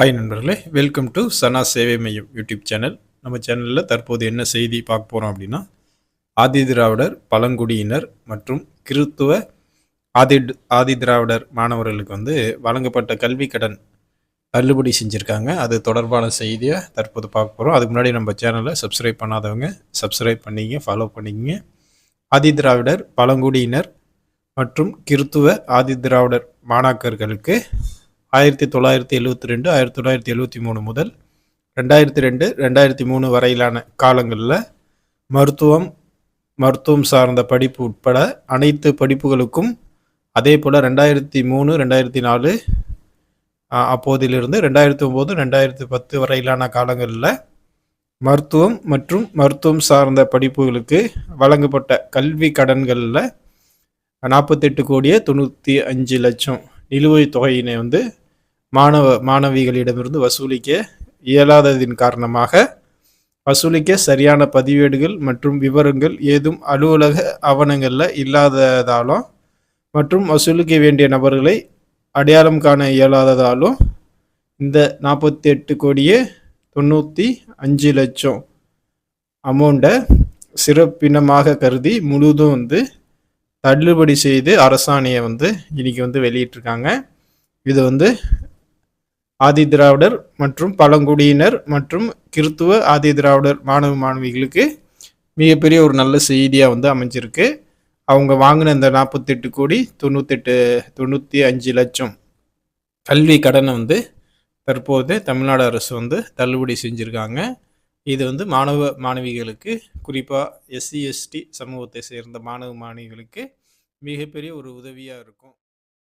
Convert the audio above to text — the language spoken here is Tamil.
ஹாய் நண்பர்களே வெல்கம் டு சனா சேவை மையம் யூடியூப் சேனல். நம்ம சேனலில் தற்போது என்ன செய்தி பார்க்க போகிறோம் அப்படின்னா ஆதி திராவிடர் பழங்குடியினர் மற்றும் கிறித்துவ ஆதி ஆதி திராவிடர் மாணவர்களுக்கு வந்து வழங்கப்பட்ட கல்வி கடன் தள்ளுபடி செஞ்சுருக்காங்க. அது தொடர்பான செய்தியை தற்போது பார்க்க போகிறோம் அதுக்கு முன்னாடி நம்ம சேனலை சப்ஸ்கிரைப் பண்ணாதவங்க சப்ஸ்கிரைப் பண்ணிங்க ஃபாலோ பண்ணிக்கங்க. ஆதி திராவிடர் பழங்குடியினர் மற்றும் கிறித்துவ ஆதி திராவிடர் மாணாக்கர்களுக்கு ஆயிரத்தி தொள்ளாயிரத்தி எழுவத்தி ரெண்டு ஆயிரத்தி தொள்ளாயிரத்தி எழுவத்தி மூணு முதல் ரெண்டாயிரத்தி ரெண்டு ரெண்டாயிரத்தி மூணு வரையிலான காலங்களில் மருத்துவம் மருத்துவம் சார்ந்த படிப்பு உட்பட அனைத்து படிப்புகளுக்கும் அதே போல் ரெண்டாயிரத்தி மூணு ரெண்டாயிரத்தி நாலு அப்போதிலிருந்து ரெண்டாயிரத்தி ஒம்பது ரெண்டாயிரத்தி பத்து வரையிலான காலங்களில் மருத்துவம் மற்றும் மருத்துவம் சார்ந்த படிப்புகளுக்கு வழங்கப்பட்ட கல்வி கடன்களில் நாற்பத்தெட்டு கோடியே தொண்ணூற்றி அஞ்சு லட்சம் நிலுவைத் தொகையினை வந்து மாணவ மாணவிகளிடமிருந்து வசூலிக்க இயலாததின் காரணமாக வசூலிக்க சரியான பதிவேடுகள் மற்றும் விவரங்கள் ஏதும் அலுவலக ஆவணங்களில் இல்லாததாலும் மற்றும் வசூலிக்க வேண்டிய நபர்களை அடையாளம் காண இயலாததாலும் இந்த நாற்பத்தி எட்டு கோடியே தொண்ணூற்றி அஞ்சு லட்சம் அமௌண்ட்டை சிறப்பினமாக கருதி முழுதும் வந்து தள்ளுபடி செய்து அரசாணையை வந்து இன்னைக்கு வந்து வெளியிட்டிருக்காங்க. இது வந்து ஆதி திராவிடர் மற்றும் பழங்குடியினர் மற்றும் கிறித்துவ ஆதி திராவிடர் மாணவ மாணவிகளுக்கு மிகப்பெரிய ஒரு நல்ல செய்தியாக வந்து அமைஞ்சிருக்கு. அவங்க வாங்கின இந்த நாற்பத்தெட்டு கோடி தொண்ணூத்தெட்டு தொண்ணூற்றி அஞ்சு லட்சம் கல்வி கடனை வந்து தற்போது தமிழ்நாடு அரசு வந்து தள்ளுபடி செஞ்சுருக்காங்க. இது வந்து மாணவ மாணவிகளுக்கு குறிப்பாக எஸ்சி எஸ்டி சமூகத்தை சேர்ந்த மாணவ மாணவிகளுக்கு மிகப்பெரிய ஒரு உதவியாக இருக்கும்.